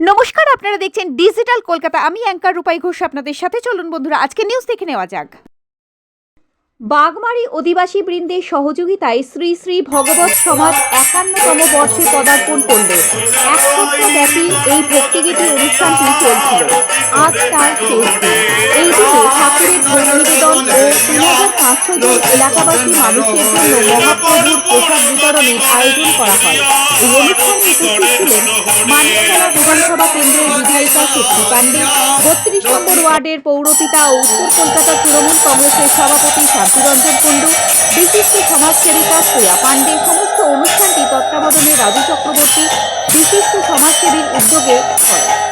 নমস্কার, আপনারা দেখছেন ডিজিটাল কলকাতা। আমি অ্যাঙ্কার রূপাই ঘোষ আপনাদের সাথে। চলুন বন্ধুরা আজকে নিউজ দেখে নেওয়া যাক। বাগমারি অধিবাসী বৃন্দের সহযোগিতায় শ্রী শ্রী ভগবত সমাজ একান্নতম বর্ষে পদার্পণ করল। এক সপ্তাহ ব্যাপী এই ভক্তিগীতি অনুষ্ঠানটি চলছিল। আজ তার শেষ এই দিনে ঠাকুরের ভোগ নিবেদন ও তিন হাজার পাঁচশো জন এলাকাবাসী মানুষের জন্য মহাপ্রভুর প্রসাদ বিতরণের আয়োজন করা হয়। এই অনুষ্ঠানে উপস্থিত ছিলেন মানিকতলা বিধানসভা কেন্দ্রের বিধায়িকা শক্তি পাণ্ডে, বত্রিশ নম্বর ওয়ার্ডের পৌরপিতা ও উত্তর কলকাতা তৃণমূল কংগ্রেসের সভাপতি শান্তিরঞ্জন কুণ্ডু, বিশিষ্ট সমাজসেবিকা শ্রেয়া পাণ্ডে সমস্ত অনুষ্ঠানটি তত্ত্বাবধানে রাজু চক্রবর্তী, বিশিষ্ট সমাজসেবীর উদ্যোগে হয়।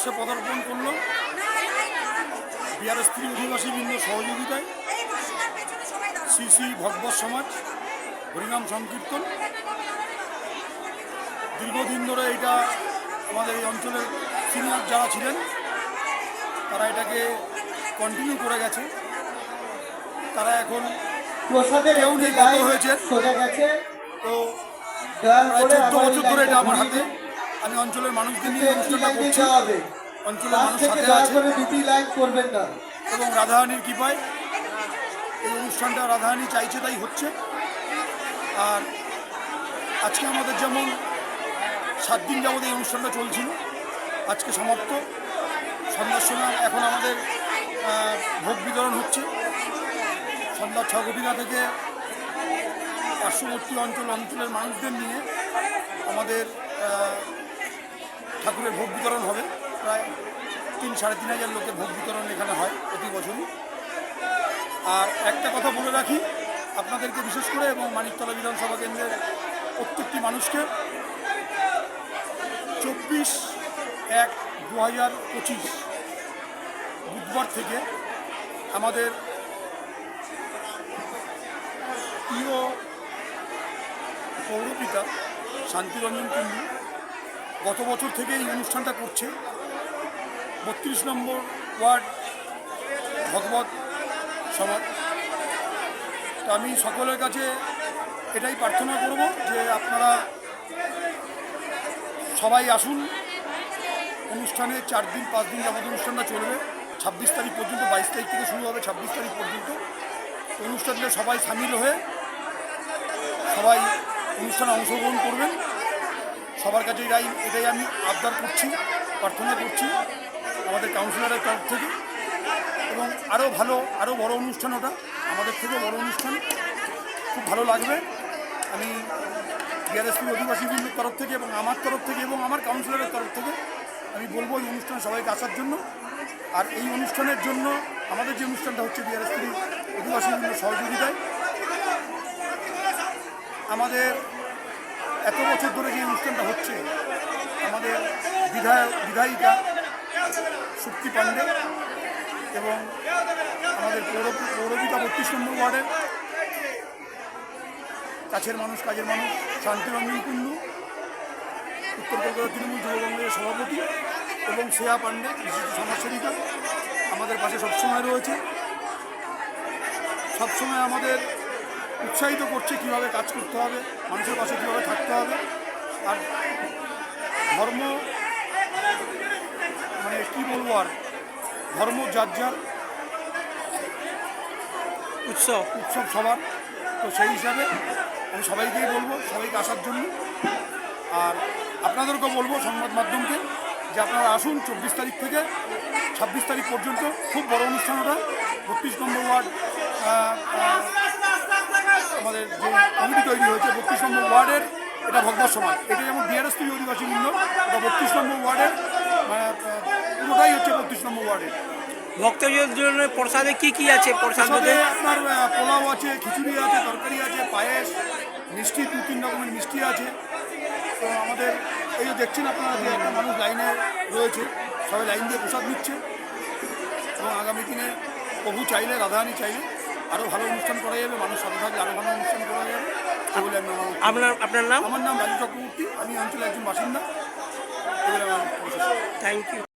একান্নতম বর্ষে পদার্পণ করল। বিহারের স্ত্রী অধিবাসী বৃন্দ সহযোগিতায় শ্রী শ্রী ভগবত সমাজ, হরিনাম সংকীর্তন। দীর্ঘদিন ধরে এটা আমাদের এই অঞ্চলের সিনিয়র যারা ছিলেন, তারা এটাকে কন্টিনিউ করে গেছে। তারা এখন কেউ নির্গত হয়েছে। তো চোদ্দ বছর ধরে এটা আমার হাতে। আমি অঞ্চলের মানুষকে নিয়ে অনুষ্ঠানটা করছি। অঞ্চলের মানুষ সাথে আছে। করবেন না। এবং রাধারানীর কৃপায় এই অনুষ্ঠানটা রাধাহানি চাইছে তাই হচ্ছে। আর আজকে আমাদের যেমন সাত দিন যাবত এই অনুষ্ঠানটা চলছিল আজকে সমাপ্ত। সন্ধ্যার সময় এখন আমাদের ভোগ বিতরণ হচ্ছে। সন্ধ্যা ছ ছগটিকা থেকে পার্শ্ববর্তী অঞ্চল অঞ্চলের মানুষদের নিয়ে আমাদের ঠাকুরের ভোগ বিতরণ হবে। প্রায় তিন, সাড়ে তিন হাজার লোকের ভোগ বিতরণ এখানে হয় প্রতি বছরই। আর একটা কথা বলে রাখি, আপনাদেরকে বিশেষ করে এবং মানিকতলা বিধানসভা কেন্দ্রের প্রত্যেকটি মানুষকে চব্বিশ এক দু হাজার পঁচিশ বুধবার থেকে আমাদের প্রিয় পৌরপিতা শান্তিরঞ্জন কুণ্ডু গত বছর থেকে এই অনুষ্ঠানটা করছে। বত্রিশ নম্বর ওয়ার্ড ভগবত সমাজ। তো আমি সকলের কাছে এটাই প্রার্থনা করব যে আপনারা সবাই আসুন। অনুষ্ঠানে চার দিন, পাঁচ দিন যাবত অনুষ্ঠানটা চলবে। ছাব্বিশ তারিখ পর্যন্ত, বাইশ তারিখ থেকে শুরু হবে ছাব্বিশ তারিখ পর্যন্ত। অনুষ্ঠানে সবাই সামিল হয়ে সবাই অনুষ্ঠানে অংশগ্রহণ করবেন। সবার কাছে এটাই এটাই আমি আবদার করছি, প্রার্থনা করছি আমাদের কাউন্সিলরের তরফ থেকে। এবং আরও ভালো, আরও বড় অনুষ্ঠান ওটা, আমাদের থেকেও বড় অনুষ্ঠান। খুব ভালো লাগবে। আমি বিআরএসপি অধিবাসী বৃন্দের তরফ থেকে এবং আমার তরফ থেকে এবং আমার কাউন্সিলরের তরফ থেকে আমি বলব এই অনুষ্ঠানে সবাইকে আসার জন্য। আর এই অনুষ্ঠানের জন্য আমাদের যে অনুষ্ঠানটা হচ্ছে বিআরএসপি অধিবাসী বৃন্দ সহযোগিতায়, আমাদের এত বছর ধরে যে অনুষ্ঠানটা হচ্ছে, আমাদের বিধায়ক বিধায়িকা শক্তি পাণ্ডে এবং আমাদের পৌর, পৌরপিতা বত্রিশ নম্বর ওয়ার্ডের কাছের মানুষ, কাজের মানুষ, শান্তিরঞ্জন কুণ্ডু, উত্তর কলকাতা তৃণমূল যুব কংগ্রেসের সভাপতি এবং শ্রেয়া পাণ্ডে, বিশিষ্ট সমাজসেবিকা, আমাদের পাশে সবসময় রয়েছে। সবসময় আমাদের উৎসাহিত করছে কীভাবে কাজ করতে হবে মানুষের পাশে কীভাবে থাকতে হবে। আর ধর্ম মানে কী বলব আর ধর্ম যার যার উৎসব। উৎসব সবার। তো সেই হিসাবে আমি সবাইকেই বলব সবাইকে আসার জন্য। আর আপনাদেরকে বলব সংবাদ মাধ্যমকে যে আপনারা আসুন চব্বিশ তারিখ থেকে ছাব্বিশ তারিখ পর্যন্ত। খুব বড় অনুষ্ঠান ওটা বত্রিশ নম্বর ওয়ার্ড আমাদের যে কমিটি তৈরি হয়েছে বত্রিশ নম্বর ওয়ার্ডের এটা ভগবত সমাজ। এটা যেমন বিআরএস তৈরি অধিবাসী বৃন্দ এটা বত্রিশ নম্বর ওয়ার্ডের মানে পুরোটাই হচ্ছে বত্রিশ নম্বর ওয়ার্ডের। ভক্তদের জন্য প্রসাদে কি কি আছে প্রসাদ আপনার পোলাও আছে খিচুড়ি আছে তরকারি আছে পায়েস মিষ্টি দু তিন রকমের মিষ্টি আছে। তো আমাদের এই যে দেখছেন আপনারা যে একটা মানুষ লাইনে রয়েছে সবাই লাইন দিয়ে প্রসাদ নিচ্ছে। এবং আগামী দিনে প্রভু চাইলে রাধারানী চাইলে আরও ভালো অনুষ্ঠান করা যাবে মানুষ সাথে থাকলে আরও ভালো অনুষ্ঠান করা যাবে। আপনার আপনার নাম? আমার নাম রাজু চক্রবর্তী আমি অঞ্চলের একজন বাসিন্দা। Thank you